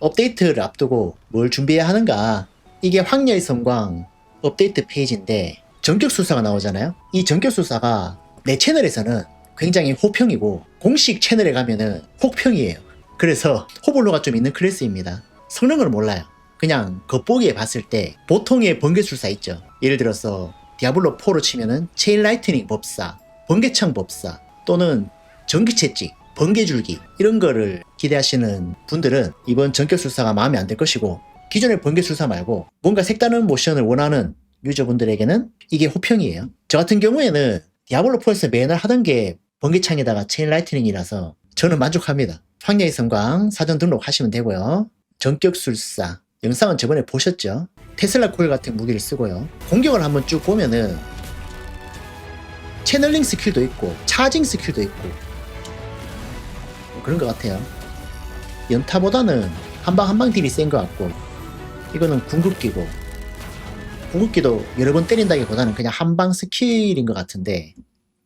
업데이트를 앞두고 뭘 준비해야 하는가? 이게 황야의 성광 업데이트 페이지인데 전격 수사가 나오잖아요. 이 전격 수사가 내 채널에서는 굉장히 호평이고 공식 채널에 가면은 혹평이에요. 그래서 호불호가 좀 있는 클래스입니다. 성능을 몰라요. 그냥 겉보기에 봤을 때 보통의 번개술사 있죠. 예를 들어서 디아블로 4로 치면은 체인 라이트닝 법사, 번개창 법사 또는 전기채찍, 번개줄기 이런 거를 기대하시는 분들은 이번 전격 술사가 마음에 안 들 것이고 기존의 번개 술사 말고 뭔가 색다른 모션을 원하는 유저분들에게는 이게 호평이에요. 저 같은 경우에는 디아블로 4에서 맨날 하던 게 번개창에다가 체인 라이트닝이라서 저는 만족합니다. 황야의 성광 사전 등록하시면 되고요. 전격 술사 영상은 저번에 보셨죠? 테슬라 코일 같은 무기를 쓰고요. 공격을 한번 쭉 보면은 채널링 스킬도 있고 차징 스킬도 있고 뭐 그런 것 같아요. 연타보다는 한방 한방 딜이 센 것 같고 이거는 궁극기고 궁극기도 여러 번 때린다기보다는 그냥 한방 스킬인 것 같은데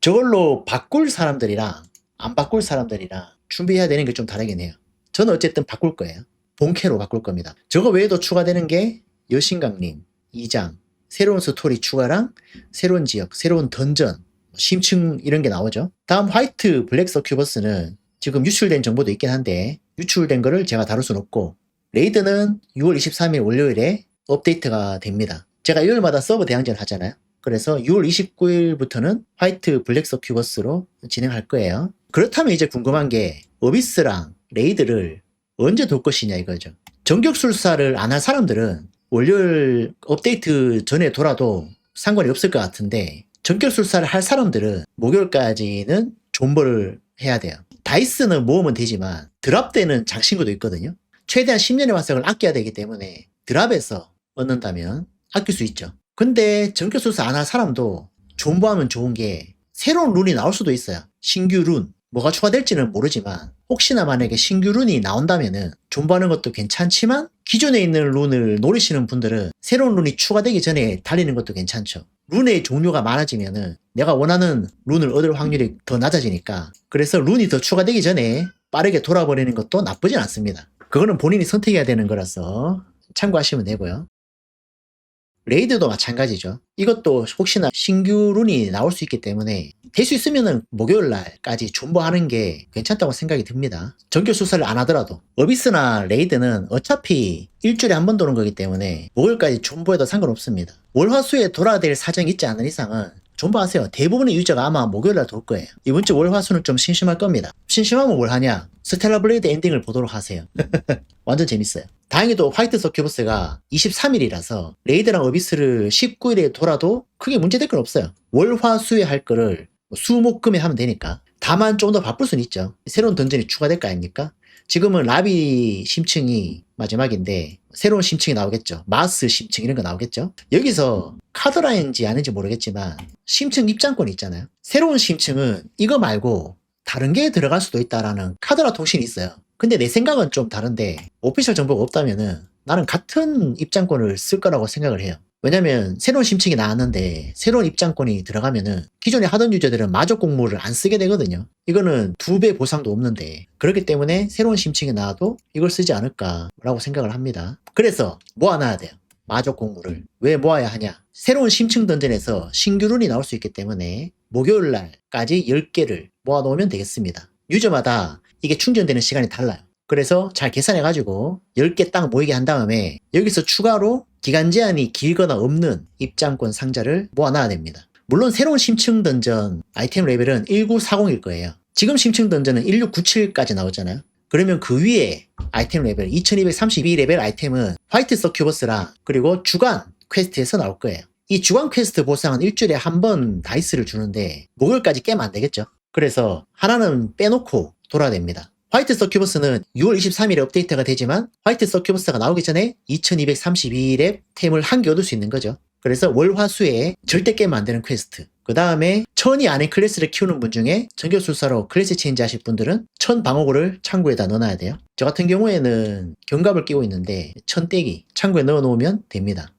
저걸로 바꿀 사람들이랑 안 바꿀 사람들이랑 준비해야 되는 게 좀 다르긴 해요. 저는 어쨌든 바꿀 거예요. 본캐로 바꿀 겁니다. 저거 외에도 추가되는 게 여신강림, 2장, 새로운 스토리 추가랑 새로운 지역, 새로운 던전, 심층 이런 게 나오죠. 다음 화이트 블랙 서큐버스는 지금 유출된 정보도 있긴 한데 유출된 거를 제가 다룰 순 없고 레이드는 6월 23일 월요일에 업데이트가 됩니다. 제가 일요일마다 서버 대항전 하잖아요. 그래서 6월 29일부터는 화이트 블랙 서큐버스로 진행할 거예요. 그렇다면 이제 궁금한 게 어비스랑 레이드를 언제 돌 것이냐 이거죠. 전격술사를 안 할 사람들은 월요일 업데이트 전에 돌아도 상관이 없을 것 같은데 전격술사를 할 사람들은 목요일까지는 존버를 해야 돼요. 다이스는 모으면 되지만 드랍 때는 장신구도 있거든요. 최대한 10년의 화석을 아껴야 되기 때문에 드랍에서 얻는다면 아낄 수 있죠. 근데 전격술사 안 할 사람도 존버하면 좋은 게 새로운 룬이 나올 수도 있어요. 신규 룬. 뭐가 추가될지는 모르지만 혹시나 만약에 신규 룬이 나온다면은 존버하는 것도 괜찮지만 기존에 있는 룬을 노리시는 분들은 새로운 룬이 추가되기 전에 달리는 것도 괜찮죠. 룬의 종류가 많아지면은 내가 원하는 룬을 얻을 확률이 더 낮아지니까 그래서 룬이 더 추가되기 전에 빠르게 돌아버리는 것도 나쁘진 않습니다. 그거는 본인이 선택해야 되는 거라서 참고하시면 되고요. 레이드도 마찬가지죠. 이것도 혹시나 신규 룬이 나올 수 있기 때문에 될 수 있으면은 목요일 날까지 존버하는 게 괜찮다고 생각이 듭니다. 정규 수사를 안 하더라도 어비스나 레이드는 어차피 일주일에 한 번 도는 거기 때문에 목요일까지 존버해도 상관없습니다. 월화수에 돌아야 될 사정이 있지 않은 이상은 존버하세요. 대부분의 유저가 아마 목요일 날 돌 거예요. 이번 주 월화수는 좀 심심할 겁니다. 심심하면 뭘 하냐? 스텔라 블레이드 엔딩을 보도록 하세요. 완전 재밌어요. 다행히도 화이트 서큐버스가 23일이라서 레이드랑 어비스를 19일에 돌아도 크게 문제될 건 없어요. 월화수에 할 거를 뭐 수목금에 하면 되니까. 다만 좀 더 바쁠 수는 있죠. 새로운 던전이 추가될 거 아닙니까? 지금은 라비 심층이 마지막인데 새로운 심층이 나오겠죠. 마스 심층 이런 거 나오겠죠. 여기서 카드라인지 아닌지 모르겠지만 심층 입장권이 있잖아요. 새로운 심층은 이거 말고 다른 게 들어갈 수도 있다라는 카드라 통신이 있어요. 근데 내 생각은 좀 다른데 오피셜 정보가 없다면은 나는 같은 입장권을 쓸 거라고 생각을 해요. 왜냐면 새로운 심층이 나왔는데 새로운 입장권이 들어가면은 기존에 하던 유저들은 마적 공모를 안 쓰게 되거든요. 이거는 두 배 보상도 없는데 그렇기 때문에 새로운 심층이 나와도 이걸 쓰지 않을까라고 생각을 합니다. 그래서 모아놔야 돼요. 마적 공모를 왜 모아야 하냐? 새로운 심층 던전에서 신규 룬이 나올 수 있기 때문에 목요일 날까지 10개를 모아 놓으면 되겠습니다. 유저마다 이게 충전되는 시간이 달라요. 그래서 잘 계산해가지고 10개 딱 모이게 한 다음에 여기서 추가로 기간 제한이 길거나 없는 입장권 상자를 모아놔야 됩니다. 물론 새로운 심층 던전 아이템 레벨은 1940일 거예요. 지금 심층 던전은 1697까지 나오잖아요. 그러면 그 위에 아이템 레벨 2232 레벨 아이템은 화이트 서큐버스랑 그리고 주간 퀘스트에서 나올 거예요. 이 주간 퀘스트 보상은 일주일에 한 번 다이스를 주는데 목요일까지 깨면 안 되겠죠. 그래서 하나는 빼놓고 돌아야 됩니다. 화이트 서큐버스는 6월 23일에 업데이트가 되지만 화이트 서큐버스가 나오기 전에 2232랩 템을 한 개 얻을 수 있는 거죠. 그래서 월화수에 절대 깨면 안 되는 퀘스트. 그 다음에 천이 안에 클래스를 키우는 분 중에 전교술사로 클래스 체인지 하실 분들은 천 방어구를 창구에다 넣어놔야 돼요. 저 같은 경우에는 경갑을 끼고 있는데 천 떼기 창구에 넣어 놓으면 됩니다.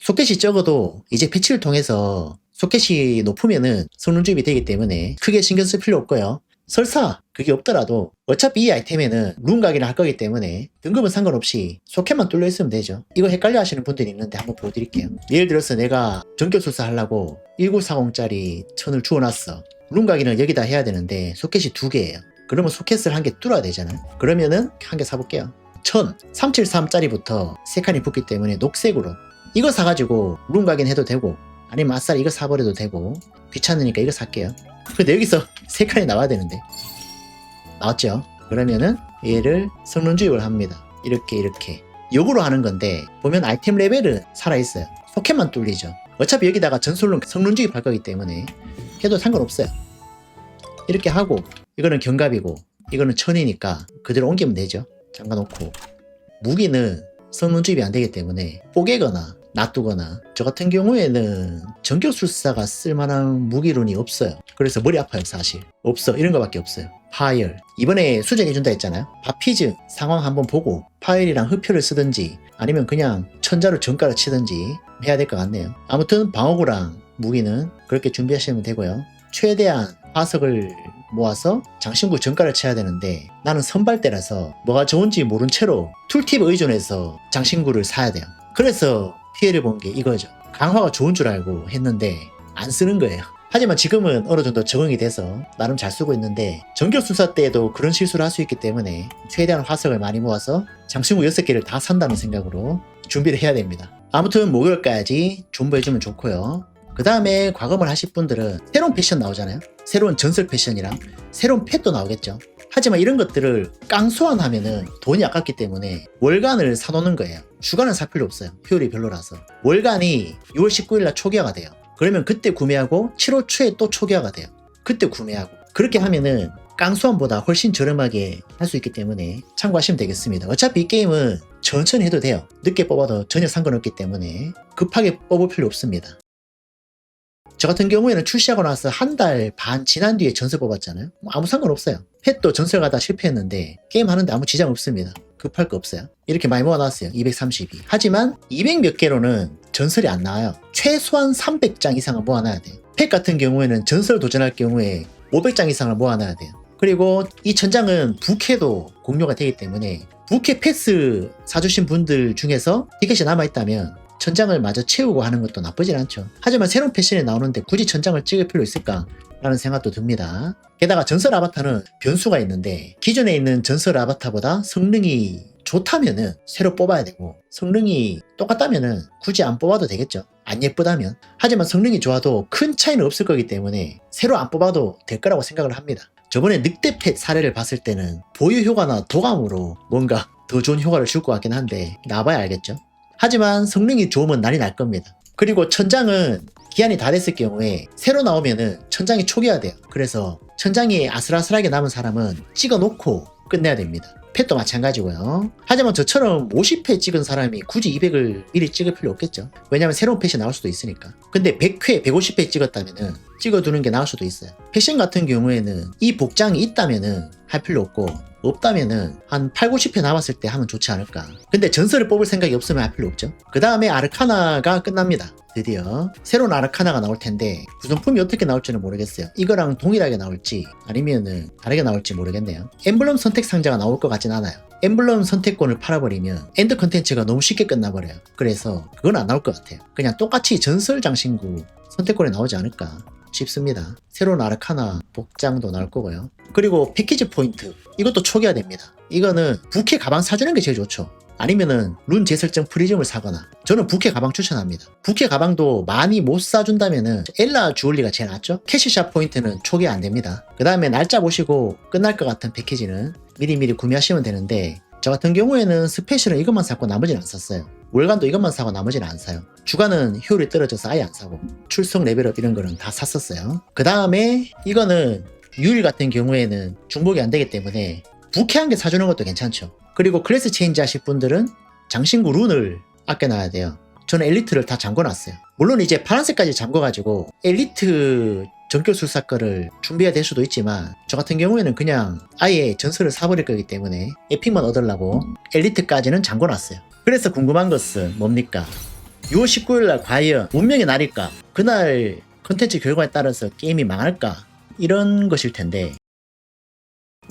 소켓이 적어도 이제 패치를 통해서 소켓이 높으면은 성능 주입이 되기 때문에 크게 신경 쓸 필요 없고요. 설사 그게 없더라도 어차피 이 아이템에는 룬 각인을 할 거기 때문에 등급은 상관없이 소켓만 뚫려 있으면 되죠. 이거 헷갈려 하시는 분들이 있는데 한번 보여드릴게요. 예를 들어서 내가 전격술사 하려고 1940짜리 천을 주워놨어. 룬 각인을 여기다 해야 되는데 소켓이 두 개예요. 그러면 소켓을 한 개 뚫어야 되잖아요. 그러면은 한 개 사볼게요. 1000, 373짜리부터 세 칸이 붙기 때문에 녹색으로 이거 사가지고 룬 각인 해도 되고 아니면 아싸리 이거 사버려도 되고 귀찮으니까 이거 살게요. 근데 여기서 세 칸이 나와야 되는데 나왔죠? 그러면은 얘를 성능주입을 합니다. 이렇게 이렇게 역으로 하는 건데 보면 아이템 레벨은 살아있어요. 소켓만 뚫리죠. 어차피 여기다가 전술로 성능주입 할 거기 때문에 해도 상관없어요. 이렇게 하고 이거는 경갑이고 이거는 천이니까 그대로 옮기면 되죠. 잠가 놓고 무기는 성능주입이 안 되기 때문에 뽀개거나 놔두거나 저 같은 경우에는 전격술사가 쓸만한 무기론이 없어요. 그래서 머리 아파요 사실. 없어 이런 거밖에 없어요. 파열 이번에 수정해 준다 했잖아요. 바피즈 상황 한번 보고 파열이랑 흡혈을 쓰든지 아니면 그냥 천자로 전가를 치든지 해야 될 것 같네요. 아무튼 방어구랑 무기는 그렇게 준비하시면 되고요. 최대한 화석을 모아서 장신구 전가를 쳐야 되는데 나는 선발대라서 뭐가 좋은지 모른 채로 툴팁 의존해서 장신구를 사야 돼요. 그래서 피해를 본 게 이거죠. 강화가 좋은 줄 알고 했는데 안 쓰는 거예요. 하지만 지금은 어느 정도 적응이 돼서 나름 잘 쓰고 있는데 전격수사 때에도 그런 실수를 할 수 있기 때문에 최대한 화석을 많이 모아서 장신구 6개를 다 산다는 생각으로 준비를 해야 됩니다. 아무튼 목요일까지 존버해주면 좋고요. 그 다음에 과금을 하실 분들은 새로운 패션 나오잖아요. 새로운 전설 패션이랑 새로운 펫도 나오겠죠. 하지만 이런 것들을 깡소환하면은 돈이 아깝기 때문에 월간을 사놓는 거예요. 주간은 살 필요 없어요. 효율이 별로라서. 월간이 6월 19일날 초기화가 돼요. 그러면 그때 구매하고 7월 초에 또 초기화가 돼요. 그때 구매하고. 그렇게 하면은 깡소환보다 훨씬 저렴하게 할 수 있기 때문에 참고하시면 되겠습니다. 어차피 이 게임은 천천히 해도 돼요. 늦게 뽑아도 전혀 상관없기 때문에 급하게 뽑을 필요 없습니다. 저 같은 경우에는 출시하고 나서 한 달 반 지난 뒤에 전설 뽑았잖아요. 뭐 아무 상관없어요. 펫도 전설 가다 실패했는데 게임 하는데 아무 지장 없습니다. 급할 거 없어요. 이렇게 많이 모아놨어요. 232. 하지만 200 몇 개로는 전설이 안 나와요. 최소한 300장 이상을 모아놔야 돼요. 펫 같은 경우에는 전설 도전할 경우에 500장 이상을 모아놔야 돼요. 그리고 이 전장은 부캐도 공료가 되기 때문에 부캐 패스 사주신 분들 중에서 티켓이 남아있다면 천장을 마저 채우고 하는 것도 나쁘진 않죠. 하지만 새로운 패션이 나오는데 굳이 천장을 찍을 필요 있을까? 라는 생각도 듭니다. 게다가 전설 아바타는 변수가 있는데 기존에 있는 전설 아바타보다 성능이 좋다면은 새로 뽑아야 되고 성능이 똑같다면은 굳이 안 뽑아도 되겠죠. 안 예쁘다면. 하지만 성능이 좋아도 큰 차이는 없을 거기 때문에 새로 안 뽑아도 될 거라고 생각을 합니다. 저번에 늑대펫 사례를 봤을 때는 보유 효과나 도감으로 뭔가 더 좋은 효과를 줄 것 같긴 한데 나봐야 알겠죠. 하지만 성능이 좋으면 난리 날 겁니다. 그리고 천장은 기한이 다 됐을 경우에 새로 나오면은 천장이 초기화돼요. 그래서 천장이 아슬아슬하게 남은 사람은 찍어 놓고 끝내야 됩니다. 펫도 마찬가지고요. 하지만 저처럼 50회 찍은 사람이 굳이 200을 미리 찍을 필요 없겠죠. 왜냐면 새로운 펫이 나올 수도 있으니까. 근데 100회, 150회 찍었다면은 찍어두는 게 나을 수도 있어요. 패션 같은 경우에는 이 복장이 있다면은 할 필요 없고 없다면은 한 8, 90회 남았을 때 하면 좋지 않을까. 근데 전설을 뽑을 생각이 없으면 할 필요 없죠. 그 다음에 아르카나가 끝납니다. 드디어 새로운 아르카나가 나올 텐데 구성품이 어떻게 나올지는 모르겠어요. 이거랑 동일하게 나올지 아니면은 다르게 나올지 모르겠네요. 엠블럼 선택 상자가 나올 것 같진 않아요. 엠블럼 선택권을 팔아버리면 엔드 컨텐츠가 너무 쉽게 끝나버려요. 그래서 그건 안 나올 것 같아요. 그냥 똑같이 전설 장신구 선택권이 나오지 않을까 싶습니다. 새로운 아르카나 복장도 나올 거고요. 그리고 패키지 포인트 이것도 초기화 됩니다. 이거는 부캐 가방 사주는 게 제일 좋죠. 아니면은 룬 재설정 프리즘을 사거나 저는 부캐 가방 추천합니다. 부캐 가방도 많이 못 사준다면은 엘라 주얼리가 제일 낫죠. 캐시샵 포인트는 초기화 안 됩니다. 그 다음에 날짜 보시고 끝날 것 같은 패키지는 미리미리 구매하시면 되는데 저 같은 경우에는 스페셜은 이것만 샀고 나머지는 안 샀어요. 월간도 이것만 사고 나머지는 안 사요. 주간은 효율이 떨어져서 아예 안 사고 출석 레벨업 이런 거는 다 샀었어요. 그 다음에 이거는 유일 같은 경우에는 중복이 안 되기 때문에 부캐 한개 사주는 것도 괜찮죠. 그리고 클래스 체인지 하실 분들은 장신구 룬을 아껴놔야 돼요. 저는 엘리트를 다 잠궈놨어요. 물론 이제 파란색까지 잠궈가지고 엘리트 전교 술사 거를 준비해야 될 수도 있지만 저 같은 경우에는 그냥 아예 전설을 사버릴 거기 때문에 에픽만 얻으려고 엘리트까지는 잠궈놨어요. 그래서 궁금한 것은 뭡니까? 6월 19일 날 과연 운명의 날일까? 그날 컨텐츠 결과에 따라서 게임이 망할까? 이런 것일 텐데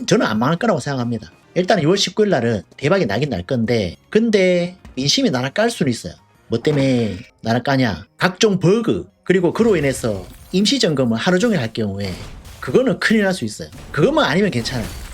저는 안 망할 거라고 생각합니다. 일단 2월 19일 날은 대박이 나긴 날 건데 근데 민심이 깔 수는 있어요. 뭐 때문에 까냐? 각종 버그 그리고 그로 인해서 임시 점검을 하루 종일 할 경우에 그거는 큰일 날 수 있어요. 그것만 아니면 괜찮아요.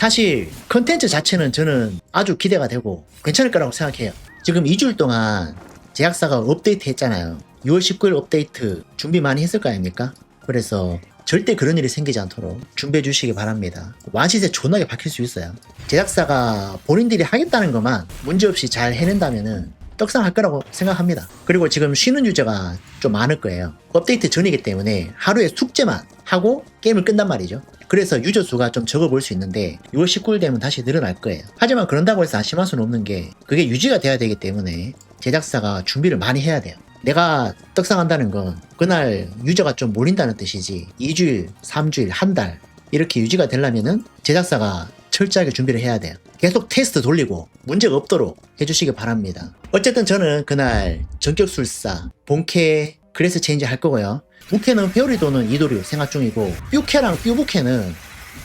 사실 컨텐츠 자체는 저는 아주 기대가 되고 괜찮을 거라고 생각해요. 지금 2주일 동안 제작사가 업데이트 했잖아요. 6월 19일 업데이트 준비 많이 했을 거 아닙니까? 그래서 절대 그런 일이 생기지 않도록 준비해 주시기 바랍니다. 완시세 존나게 박힐 수 있어요. 제작사가 본인들이 하겠다는 것만 문제없이 잘 해낸다면은 떡상할 거라고 생각합니다. 그리고 지금 쉬는 유저가 좀 많을 거예요. 업데이트 전이기 때문에 하루에 숙제만 하고 게임을 끝난 말이죠. 그래서 유저 수가 좀 적어 볼수 있는데 6월 19일 되면 다시 늘어날 거예요. 하지만 그런다고 해서 안심할 수는 없는 게 그게 유지가 돼야 되기 때문에 제작사가 준비를 많이 해야 돼요. 내가 떡상한다는 건 그날 유저가 좀 몰린다는 뜻이지 2주일, 3주일, 한 달 이렇게 유지가 되려면은 제작사가 철저하게 준비를 해야 돼요. 계속 테스트 돌리고 문제가 없도록 해주시기 바랍니다. 어쨌든 저는 그날 전격술사, 본캐, 그레스 체인지 할 거고요. 부캐는 회오리 도는 이도류 생각 중이고 뾰캐랑 뾰부캐는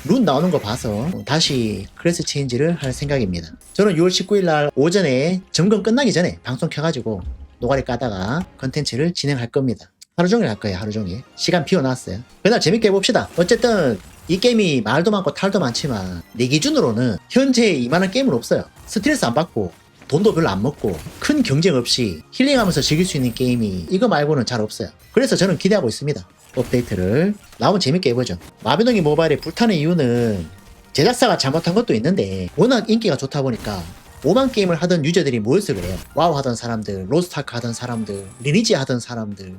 룬 나오는 거 봐서 다시 크레스 체인지를 할 생각입니다. 저는 6월 19일 날 오전에 점검 끝나기 전에 방송 켜가지고 노가리 까다가 컨텐츠를 진행할 겁니다. 하루 종일 할 거예요, 하루 종일. 시간 비워놨어요. 그날 재밌게 해봅시다. 어쨌든 이 게임이 말도 많고 탈도 많지만 내 기준으로는 현재 이만한 게임은 없어요. 스트레스 안 받고 돈도 별로 안 먹고 큰 경쟁 없이 힐링하면서 즐길 수 있는 게임이 이거 말고는 잘 없어요. 그래서 저는 기대하고 있습니다. 업데이트를 나오면 재밌게 해보죠. 마비노기 모바일이 불타는 이유는 제작사가 잘못한 것도 있는데 워낙 인기가 좋다 보니까 5만 게임을 하던 유저들이 모여서 그래요. 와우 하던 사람들, 로스타크 하던 사람들, 리니지 하던 사람들,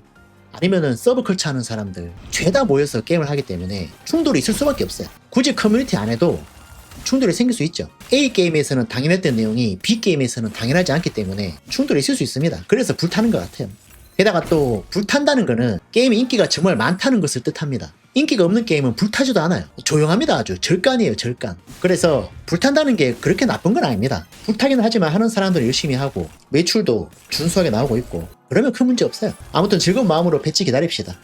아니면은 서브컬처 하는 사람들 죄다 모여서 게임을 하기 때문에 충돌이 있을 수밖에 없어요. 굳이 커뮤니티 안에도 충돌이 생길 수 있죠. A 게임에서는 당연했던 내용이 B 게임에서는 당연하지 않기 때문에 충돌이 있을 수 있습니다. 그래서 불타는 것 같아요. 게다가 또 불탄다는 거는 게임의 인기가 정말 많다는 것을 뜻합니다. 인기가 없는 게임은 불타지도 않아요. 조용합니다. 아주 절간이에요. 절간. 그래서 불탄다는 게 그렇게 나쁜 건 아닙니다. 불타기는 하지만 하는 사람들은 열심히 하고 매출도 준수하게 나오고 있고 그러면 큰 문제 없어요. 아무튼 즐거운 마음으로 배치 기다립시다.